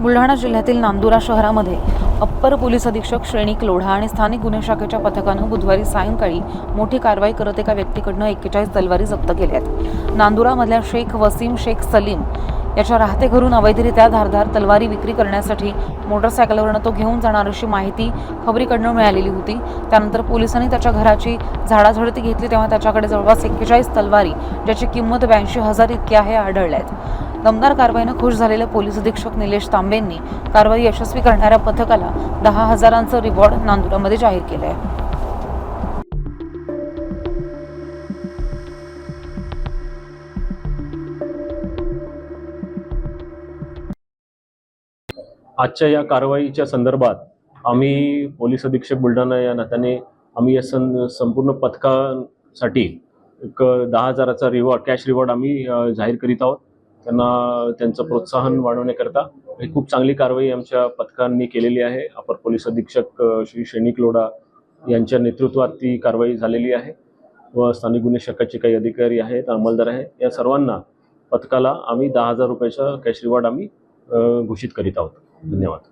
बुलढाणा जिल्ह्यातील नांदुरा शहरामध्ये upper police अधीक्षक श्रेणीक लोढा आणि स्थानिक गुन्हे शाखेच्या पथकानं बुधवारी सायंकाळी मोठी कारवाई करत एका व्यक्तीकडनं एक्केचाळीस तलवारी जप्त केल्या आहेत. नांदुरामधल्या शेख वसीम शेख सलीम याच्या राहते घरून अवैधरित्या धारधार तलवारी विक्री करण्यासाठी मोटरसायकलवरनं तो घेऊन जाणार अशी माहिती खबरीकडनं मिळालेली होती. त्यानंतर पोलिसांनी त्याच्या घराची झाडाझडती घेतली तेव्हा त्याच्याकडे जवळपास एक्केचाळीस तलवारी ज्याची किंमत ब्याऐंशी हजार इतकी आहे आढळल्या आहेत. दमदार कारवाईनं खुश झालेले पोलीस अधीक्षक निलेश तांबेंनी कारवाई यशस्वी करणाऱ्या पथकाला दहा हजारांचं रिवॉर्ड नांदुरामध्ये जाहीर केलं आहे आजच्या या कारवाईच्या संदर्भात आम्ही पोलीस अधीक्षक बुलढाणा या नात्याने आम्ही या सं संपूर्ण पथकासाठी एक दहा हजाराचा रिवॉर्ड कॅश रिवॉर्ड आम्ही जाहीर करीत आहोत. त्यांना त्यांचं प्रोत्साहन वाढवण्याकरता ही खूप चांगली कारवाई आमच्या पथकांनी केलेली आहे. अपर पोलीस अधीक्षक श्री शैनिक लोढा यांच्या नेतृत्वात ती कारवाई झालेली आहे व स्थानिक गुन्हे शाखाचे काही अधिकारी आहेत अंमलदार आहे या सर्वांना पथकाला आम्ही दहा हजार रुपयाचा कॅश रिवॉर्ड आम्ही घोषित करीत आहोत. धन्यवाद.